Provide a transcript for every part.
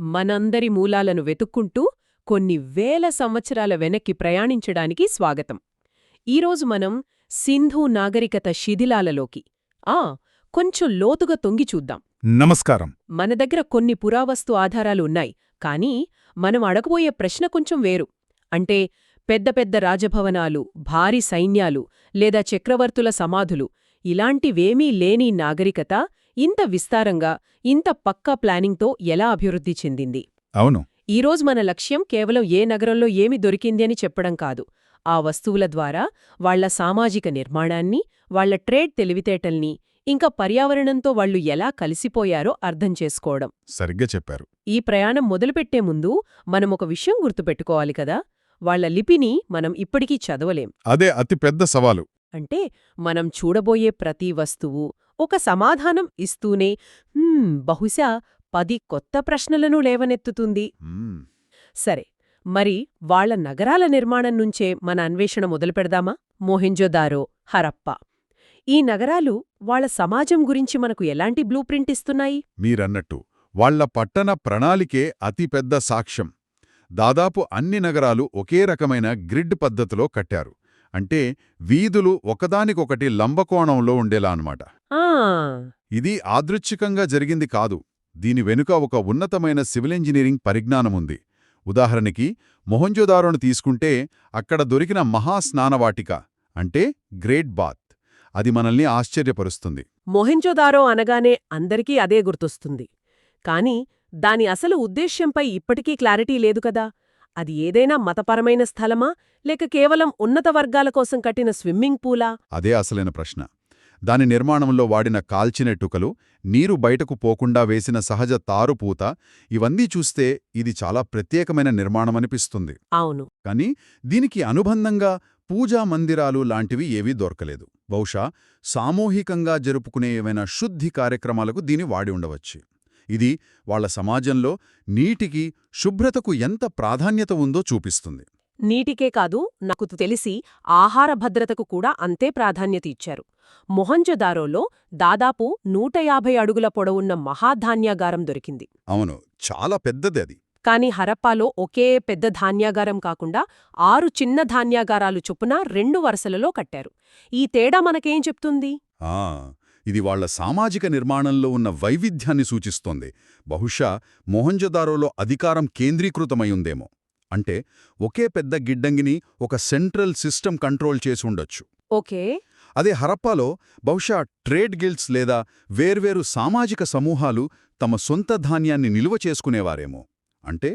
మనందరి మూలాలను వెతుక్కుంటూ కొన్ని వేల సంవత్సరాల వెనక్కి ప్రయాణించడానికి స్వాగతం. ఈరోజు మనం సింధు నాగరికత శిథిలాలలోకి ఆ కొంచెం లోతుగా తొంగి చూద్దాం. నమస్కారం. మన దగ్గర కొన్ని పురావస్తు ఆధారాలు ఉన్నాయి కానీ మనం అడగబోయే ప్రశ్న కొంచెం వేరు. అంటే పెద్ద పెద్ద రాజభవనాలు భారీ సైన్యాలు లేదా చక్రవర్తుల సమాధులు ఇలాంటివేమీ లేని నాగరికత ఇంత విస్తారంగా ఇంత పక్కా ప్లానింగ్తో ఎలా అభివృద్ధి చెందింది? అవును. ఈరోజు మన లక్ష్యం కేవలం ఏ నగరంలో ఏమి దొరికింది అని చెప్పడం కాదు. ఆ వస్తువుల ద్వారా వాళ్ళ సామాజిక నిర్మాణాన్ని వాళ్ళ ట్రేడ్ తెలివితేటల్ని ఇంకా పర్యావరణంతో వాళ్ళు ఎలా కలిసిపోయారో అర్థం చేసుకోవడం. సరిగ్గా చెప్పారు. ఈ ప్రయాణం మొదలుపెట్టే ముందు మనం ఒక విషయం గుర్తుపెట్టుకోవాలి కదా? వాళ్ళ లిపిని మనం ఇప్పటికీ చదవలేం. అదే అతి పెద్ద సవాలు. అంటే మనం చూడబోయే ప్రతి వస్తువు ఒక సమాధానం ఇస్తూనే "హ్మ్, బహుశా పది కొత్త ప్రశ్నలను లేవనెత్తుతుంది. సరే మరి వాళ్ళ నగరాల నిర్మాణం నుంచే మన అన్వేషణ మొదలుపెడదామా? మోహెంజోదారో హరప్ప. ఈ నగరాలు వాళ్ళ సమాజం గురించి మనకు ఎలాంటి బ్లూ ప్రింట్ ఇస్తున్నాయి? మీరన్నట్టు వాళ్ళ పట్టణ ప్రణాళికే అతిపెద్ద సాక్ష్యం. దాదాపు అన్ని నగరాలు ఒకే రకమైన గ్రిడ్ పద్ధతిలో కట్టారు. అంటే వీధులు ఒకదానికొకటి లంబకోణంలో ఉండేలా అన్నమాట. ఆ ఇది ఆదృచ్ఛికంగా జరిగింది కాదు. దీని వెనుక ఒక ఉన్నతమైన సివిల్ ఇంజనీరింగ్ పరిజ్ఞానముంది. ఉదాహరణకి మొహంజోదారోను తీసుకుంటే అక్కడ దొరికిన మహాస్నానవాటిక అంటే గ్రేట్ బాత్. అది మనల్ని ఆశ్చర్యపరుస్తుంది. మొహెంజోదారో అనగానే అందరికీ అదే గుర్తొస్తుంది. కాని దాని అసలు ఉద్దేశ్యంపై ఇప్పటికీ క్లారిటీ లేదు కదా. అది ఏదైనా మతపరమైన స్థలమా లేక కేవలం ఉన్నత వర్గాల కోసం కట్టిన స్విమ్మింగ్ పూలా? అదే అసలైన ప్రశ్న. దాని నిర్మాణంలో వాడిన కాల్చినెట్టుకలు నీరు బయటకు పోకుండా వేసిన సహజ తారుపూత ఇవన్నీ చూస్తే ఇది చాలా ప్రత్యేకమైన నిర్మాణమనిపిస్తుంది. అవును. కానీ దీనికి అనుబంధంగా పూజా మందిరాలు లాంటివి ఏవీ దొరకలేదు. బహుశా సామూహికంగా జరుపుకునే ఏవైనా శుద్ధి కార్యక్రమాలకు దీని వాడి ఉండవచ్చు. ఇది వాళ్ళ సమాజంలో నీటికి శుభ్రతకు ఎంత ప్రాధాన్యత ఉందో చూపిస్తుంది. నీటికే కాదు నాకు తెలిసి ఆహార భద్రతకు కూడా అంతే ప్రాధాన్యత ఇచ్చారు. మొహంజొదారోలో దాదాపు నూట యాభై అడుగుల పొడవున్న మహాధాన్యాగారం దొరికింది. అవును చాలా పెద్దది అది. కాని హరప్పాలో ఒకే పెద్ద ధాన్యాగారం కాకుండా ఆరు చిన్న ధాన్యాగారాలు చొప్పున రెండు వరుసలలో కట్టారు. ఈ తేడా మనకేం చెప్తుంది? ఆ ఇది వాళ్ళ సామాజిక నిర్మాణంలో ఉన్న వైవిధ్యాన్ని సూచిస్తోంది. బహుశా మొహంజదారోలో అధికారం కేంద్రీకృతమై ఉందేమో. అంటే ఒకే పెద్ద గిడ్డంగిని ఒక సెంట్రల్ సిస్టమ్ కంట్రోల్ చేసి ఉండొచ్చు. ఓకే. అదే హరప్పాలో బహుశా ట్రేడ్ గిల్డ్స్ లేదా వేర్వేరు సామాజిక సమూహాలు తమ సొంత ధాన్యాన్ని నిలువ చేసుకునేవారేమో. అంటే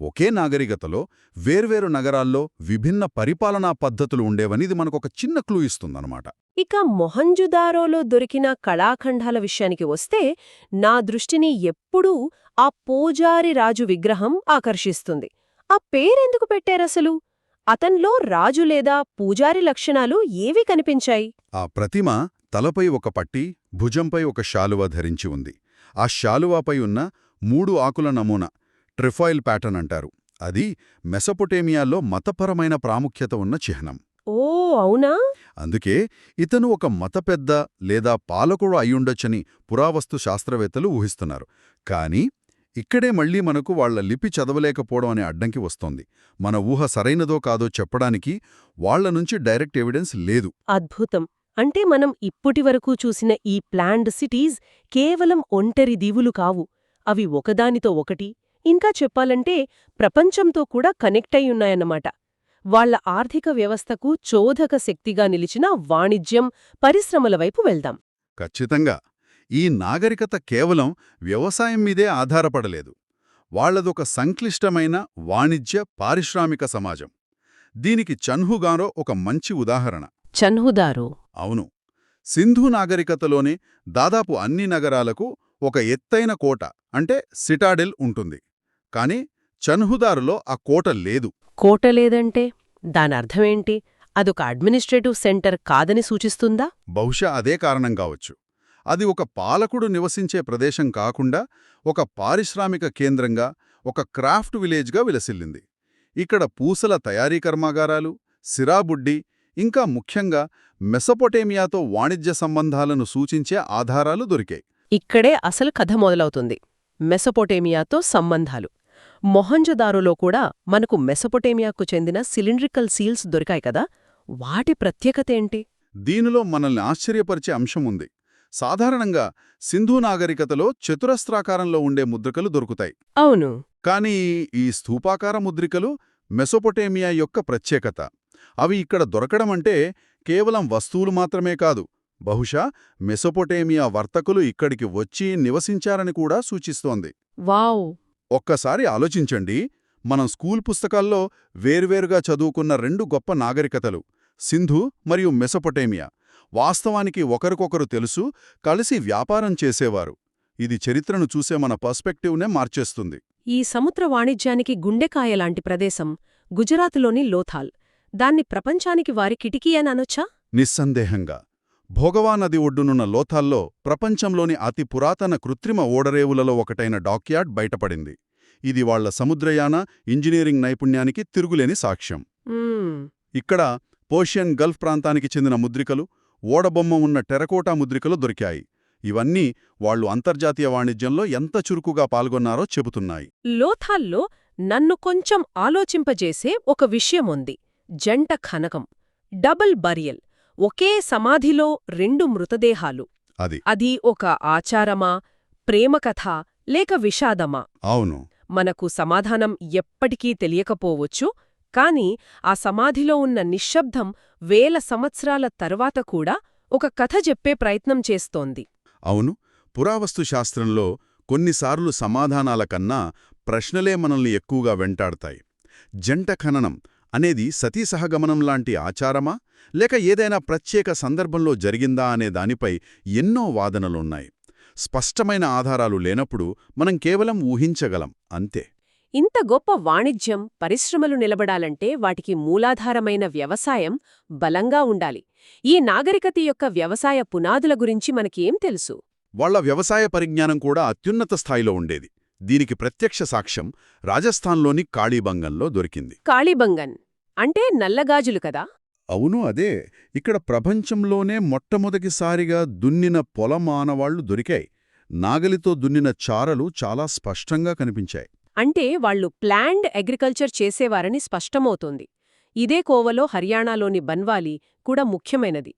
ఒకే నాగరికతలో వేర్వేరు నగరాల్లో విభిన్న పరిపాలనా పద్ధతులు ఉండేవని ఇది మనకొక చిన్న క్లూ ఇస్తుందన్నమాట. ఇక మొహంజుదారోలో దొరికిన కళాఖండాల విషయానికి వస్తే నా దృష్టిని ఎప్పుడూ ఆ పూజారి రాజు విగ్రహం ఆకర్షిస్తుంది. ఆ పేరెందుకు పెట్టారసలు? అతన్లో రాజు లేదా పూజారి లక్షణాలు ఏవి కనిపించాయి? ఆ ప్రతిమ తలపై ఒక పట్టి భుజంపై ఒక శాలువ ధరించి ఉంది. ఆ శాలువాపై ఉన్న మూడు ఆకుల నమూనా ట్రిఫాయిల్ ప్యాటర్న్ అంటారు. అది మెసపొటేమియాలో మతపరమైన ప్రాముఖ్యత ఉన్న చిహ్నం. ఓ అవునా? అందుకే ఇతను ఒక మత పెద్ద లేదా పాలకుడు అయ్యుండొచ్చని పురావస్తు శాస్త్రవేత్తలు ఊహిస్తున్నారు. కానీ ఇక్కడే మళ్ళీ మనకు వాళ్ళ లిపి చదవలేకపోవడం అనే అడ్డంకి వస్తోంది. మన ఊహ సరైనదో కాదో చెప్పడానికి వాళ్ళ నుంచి డైరెక్ట్ ఎవిడెన్స్ లేదు. అద్భుతం. అంటే మనం ఇప్పటివరకు చూసిన ఈ ప్లాన్డ్ సిటీస్ కేవలం ఒంటరి దీవులు కావు. అవి ఒకదానితో ఒకటి ఇంకా చెప్పాలంటే ప్రపంచంతో కూడా కనెక్ట్ అయ్యున్నాయన్నమాట వాళ్ళ ఆర్థిక వ్యవస్థకు చోదక శక్తిగా నిలిచిన వాణిజ్యం పరిశ్రమల వైపు వెళ్దాం. ఖచ్చితంగా. ఈ నాగరికత కేవలం వ్యవసాయం మీదే ఆధారపడలేదు. వాళ్ళదొక సంక్లిష్టమైన వాణిజ్య పారిశ్రామిక సమాజం. దీనికి చన్హుగారో ఒక మంచి ఉదాహరణ. చన్హుదారు. అవును. సింధు నాగరికతలోనే దాదాపు అన్ని నగరాలకు ఒక ఎత్తైన కోట అంటే సిటాడెల్ ఉంటుంది. కాని చన్హుదారులో ఆ కోట లేదు. కోట లేదంటే దానర్థమేంటి అదొక అడ్మినిస్ట్రేటివ్ సెంటర్ కాదని సూచిస్తుందా? బహుశా అదే కారణం కావచ్చు. అది ఒక పాలకుడు నివసించే ప్రదేశం కాకుండా ఒక పారిశ్రామిక కేంద్రంగా ఒక క్రాఫ్ట్ విలేజ్గా విలసిల్లింది. ఇక్కడ పూసల తయారీ కర్మాగారాలు సిరాబుడ్డి ఇంకా ముఖ్యంగా మెసపొటేమియాతో వాణిజ్య సంబంధాలను సూచించే ఆధారాలు దొరికాయి. ఇక్కడే అసలు కథ మొదలవుతుంది. మెసొపొటేమియాతో సంబంధాలు. మొహంజదారోలో కూడా మనకు మెసొపొటేమియాకు చెందిన సిలిండ్రికల్ సీల్స్ దొరికాయి కదా వాటి ప్రత్యేకత ఏంటి? దీనిలో మనల్ని ఆశ్చర్యపరిచే అంశం ఉంది. సాధారణంగా సింధు నాగరికతలో చతురస్రాకారంలో ఉండే ముద్రికలు దొరుకుతాయి. అవును. కానీ ఈ స్థూపాకార ముద్రికలు మెసొపొటేమియా యొక్క ప్రత్యేకత. అవి ఇక్కడ దొరకడం అంటే కేవలం వస్తువులు మాత్రమే కాదు. బహుశా మెసొపొటేమియా వర్తకులు ఇక్కడికి వచ్చి నివసించారని కూడా సూచిస్తోంది. వావ్! ఒక్కసారి ఆలోచించండి. మనం స్కూల్ పుస్తకాల్లో వేర్వేరుగా చదువుకున్న రెండు గొప్ప నాగరికతలు సింధు మరియు మెసొపొటేమియా. వాస్తవానికి ఒకరికొకరు తెలుసు కలిసి వ్యాపారం చేసేవారు. ఇది చరిత్రను చూసే మన పర్స్పెక్టివ్నే మార్చేస్తుంది. ఈ సముద్ర వాణిజ్యానికి గుండెకాయలాంటి ప్రదేశం గుజరాత్లోని లోథాల్. దాన్ని ప్రపంచానికి వారి కిటికీ అని అనొచ్చా? నిస్సందేహంగా. భోగవా నది ఒడ్డునున్న లోథాల్లో ప్రపంచంలోని అతి పురాతన కృత్రిమ ఓడరేవులలో ఒకటైన డాక్యార్డ్ బయటపడింది. ఇది వాళ్ళ సముద్రయాన ఇంజనీరింగ్ నైపుణ్యానికి తిరుగులేని సాక్ష్యం. ఇక్కడ పోషియన్ గల్ఫ్ ప్రాంతానికి చెందిన ముద్రికలు ఓడబొమ్మ ఉన్న టెరకోటా ముద్రికలు దొరికాయి. ఇవన్నీ వాళ్ళు అంతర్జాతీయ వాణిజ్యంలో ఎంత చురుకుగా పాల్గొన్నారో చెబుతున్నాయి. లోథాల్లో నన్ను కొంచెం ఆలోచింపజేసే ఒక విషయముంది. జంట ఖనకం. Double burial. ఒకే సమాధిలో రెండు మృతదేహాలు. అది. అది ఒక ఆచారమా ప్రేమకథ లేక విషాదమా? అవును. మనకు సమాధానం ఎప్పటికీ తెలియకపోవచ్చు. కాని ఆ సమాధిలో ఉన్న నిశ్శబ్దం వేల సంవత్సరాల తర్వాత కూడా ఒక కథ చెప్పే ప్రయత్నం చేస్తోంది. అవును పురావస్తు శాస్త్రంలో కొన్నిసార్లు సమాధానాల కన్నా ప్రశ్నలే మనల్ని ఎక్కువగా వెంటాడతాయి. జంట ఖననం అనేది సతీసహగమనం లాంటి ఆచారమా? లేక ఏదైనా ప్రత్యేక సందర్భంలో జరిగిందా అనే దానిపై ఎన్నో వాదనలున్నాయి. స్పష్టమైన ఆధారాలు లేనప్పుడు మనం కేవలం ఊహించగలం అంతే. ఇంత గొప్ప వాణిజ్యం పరిశ్రమలు నిలబడాలంటే వాటికి మూలాధారమైన వ్యవసాయం బలంగా ఉండాలి. ఈ నాగరికత యొక్క వ్యవసాయ పునాదుల గురించి మనకేం తెలుసు? వాళ్ళ వ్యవసాయ పరిజ్ఞానం కూడా అత్యున్నత స్థాయిలో ఉండేది. దీనికి ప్రత్యక్ష సాక్ష్యం రాజస్థాన్లోని కాళీబంగంలో దొరికింది. కాళీబంగన్ అంటే నల్లగాజులు కదా? అవును అదే. ఇక్కడ ప్రపంచంలోనే మొట్టమొదటిసారిగా దున్నిన పొలం ఆనవాళ్ళు దొరికాయి. నాగలితో దున్నిన చారలు చాలా స్పష్టంగా కనిపించాయి. అంటే వాళ్ళు ప్లాండ్ అగ్రికల్చర్ చేసేవారని స్పష్టమవుతోంది. ఇదే కోవలో హర్యానాలోని బన్వాలి కూడా ముఖ్యమైనది.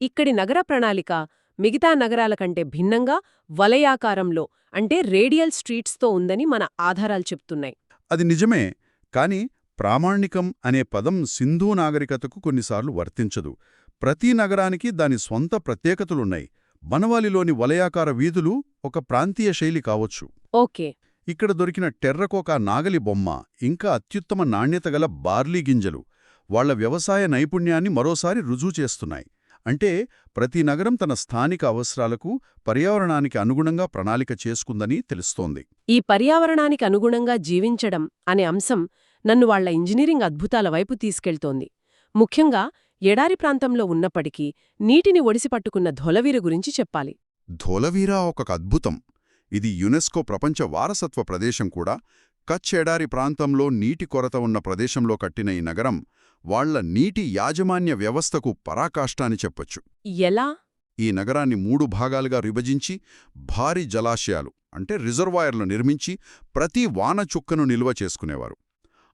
ఇక్కడి నగర ప్రణాళిక మిగతా నగరాల కంటే భిన్నంగా వలయాకారంలో అంటే రేడియల్ స్ట్రీట్స్తో ఉందని మన ఆధారాలు చెప్తున్నాయి. అది నిజమే కాని ప్రామాణికం అనే పదం సింధూ నాగరికతకు కొన్నిసార్లు వర్తించదు. ప్రతి నగరానికి దాని స్వంత ప్రత్యేకతలున్నాయి. బనవాలిలోని వలయాకార వీధులు ఒక ప్రాంతీయ శైలి కావచ్చు. ఓకే. ఇక్కడ దొరికిన టెర్రకోక నాగలి బొమ్మ ఇంకా అత్యుత్తమ నాణ్యత గల బార్లీ గింజలు వాళ్ళ వ్యవసాయ నైపుణ్యాన్ని మరోసారి రుజువు చేస్తున్నాయి. అంటే ప్రతి నగరం తన స్థానిక అవసరాలకు పర్యావరణానికి అనుగుణంగా ప్రణాళిక చేసుకుందని తెలుస్తోంది. ఈ పర్యావరణానికి అనుగుణంగా జీవించడం అనే అంశం నన్ను వాళ్ళ ఇంజనీరింగ్ అద్భుతాల వైపు తీసుకెళ్తోంది. ముఖ్యంగా ఎడారి ప్రాంతంలో ఉన్నప్పటికీ నీటిని ఒడిసిపట్టుకున్న ధొలవీరు గురించి చెప్పాలి. ధోలవీరా ఒక అద్భుతం. ఇది యునెస్కో ప్రపంచ వారసత్వ ప్రదేశం కూడా. కచ్ ఎడారి ప్రాంతంలో నీటి కొరత ఉన్న ప్రదేశంలో కట్టిన ఈ నగరం వాళ్ళ నీటి యాజమాన్య వ్యవస్థకు పరాకాష్టాని చెప్పొచ్చు. ఎలా? ఈ నగరాన్ని మూడు భాగాలుగా విభజించి భారీ జలాశయాలు అంటే రిజర్వాయర్లు నిర్మించి ప్రతి వాన చుక్కను నిల్వ చేసుకునేవారు.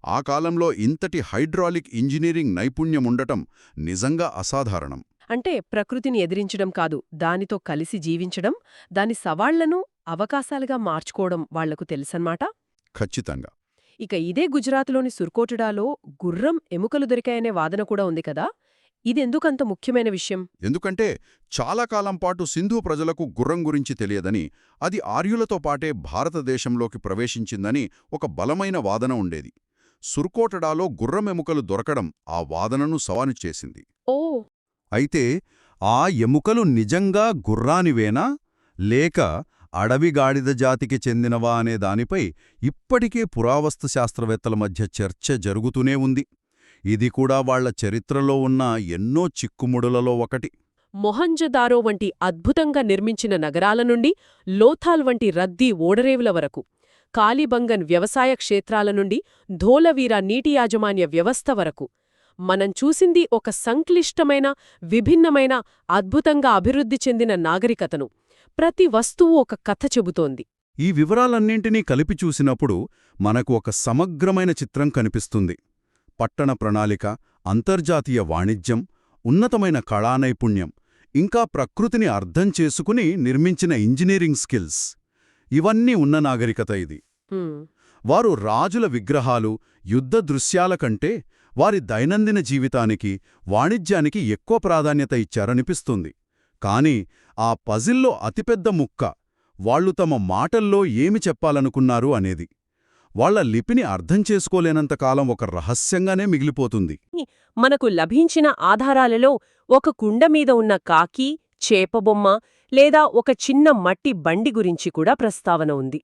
ఆ కాలంలో ఇంతటి హైడ్రాలిక్ ఇంజనీరింగ్ నైపుణ్యముండటం నిజంగా అసాధారణం. అంటే ప్రకృతిని ఎదిరించడం కాదు దానితో కలిసి జీవించడం దాని సవాళ్ళను అవకాశాలుగా మార్చుకోవడం వాళ్ళకు తెలుసన్నమాట? ఖచ్చితంగా. ఇక ఇదే గుజరాత్లోని సుర్కోటడాలో గుర్రం ఎముకలు దొరికాయనే వాదన కూడా ఉంది కదా? ఇదెందుకంత ముఖ్యమైన విషయం? ఎందుకంటే చాలా కాలం పాటు సింధు ప్రజలకు గుర్రం గురించి తెలియదని అది ఆర్యులతో పాటే భారతదేశంలోకి ప్రవేశించిందని ఒక బలమైన వాదన ఉండేది. సుర్కోటడాలో గుర్రం ఎముకలు దొరకడం ఆ వాదనను సవాను చేసింది. ఓ! అయితే ఆ ఎముకలు నిజంగా గుర్రానివేనా? లేక అడవి గాడిద జాతికి చెందినవా అనే దానిపై ఇప్పటికే పురావస్తు శాస్త్రవేత్తల మధ్య చర్చ జరుగుతూనే ఉంది. ఇది కూడా వాళ్ళ చరిత్రలో ఉన్న ఎన్నో చిక్కుముడులలో ఒకటి. మొహంజదారో వంటి అద్భుతంగా నిర్మించిన నగరాల నుండి లోథాల్ వంటి రద్దీ ఓడరేవుల వరకు కాలిబంగన్ వ్యవసాయ క్షేత్రాల నుండి ధోలవీర నీటి యాజమాన్య వ్యవస్థ వరకు. మనం చూసింది ఒక సంక్లిష్టమైన విభిన్నమైన అద్భుతంగా అభివృద్ధి చెందిన నాగరికతను. ప్రతి వస్తువు ఒక కథ చెబుతోంది. ఈ వివరాలన్నింటినీ కలిపి చూసినప్పుడు మనకు ఒక సమగ్రమైన చిత్రం కనిపిస్తుంది. పట్టణ ప్రణాళిక అంతర్జాతీయ వాణిజ్యం ఉన్నతమైన కళానైపుణ్యం ఇంకా ప్రకృతిని అర్థం చేసుకుని నిర్మించిన ఇంజనీరింగ్ స్కిల్స్. ఇవన్నీ ఉన్న నాగరికత ఇది. వారు రాజుల విగ్రహాలు యుద్ధ దృశ్యాల కంటే వారి దైనందిన జీవితానికి వాణిజ్యానికి ఎక్కువ ప్రాధాన్యత ఇచ్చారనిపిస్తుంది. కాని ఆ పజిల్లో అతిపెద్ద ముక్క. వాళ్ళు తమ మాటల్లో ఏమి చెప్పాలనుకున్నారు అనేది. వాళ్ళ లిపిని అర్థం చేసుకోలేనంతకాలం ఒక రహస్యంగానే మిగిలిపోతుంది. మనకు లభించిన ఆధారాలలో ఒక కుండ మీద ఉన్న కాకి చేపబొమ్మ లేదా ఒక చిన్న మట్టి బండి గురించి కూడా ప్రస్తావన ఉంది.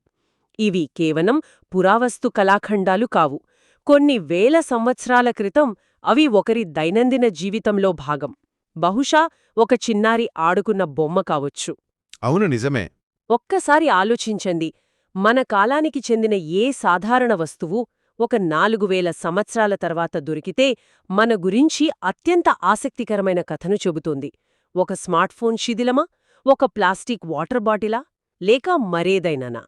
ఇవి కేవలం పురావస్తు కళాఖండాలు కావు. కొన్ని వేల సంవత్సరాల క్రితం అవి ఒకరి దైనందిన జీవితంలో భాగం. బహుశా ఒక చిన్నారి ఆడుకున్న బొమ్మ కావచ్చు. అవును నిజమే. ఒక్కసారి ఆలోచించండి. మన కాలానికి చెందిన ఏ సాధారణ వస్తువు ఒక నాలుగు వేల సంవత్సరాల తర్వాత దొరికితే మన గురించి అత్యంత ఆసక్తికరమైన కథను చెబుతోంది. ఒక స్మార్ట్ఫోన్ శిథిలమా? ఒక ప్లాస్టిక్ వాటర్ బాటిలా? లేక మరేదైనానా?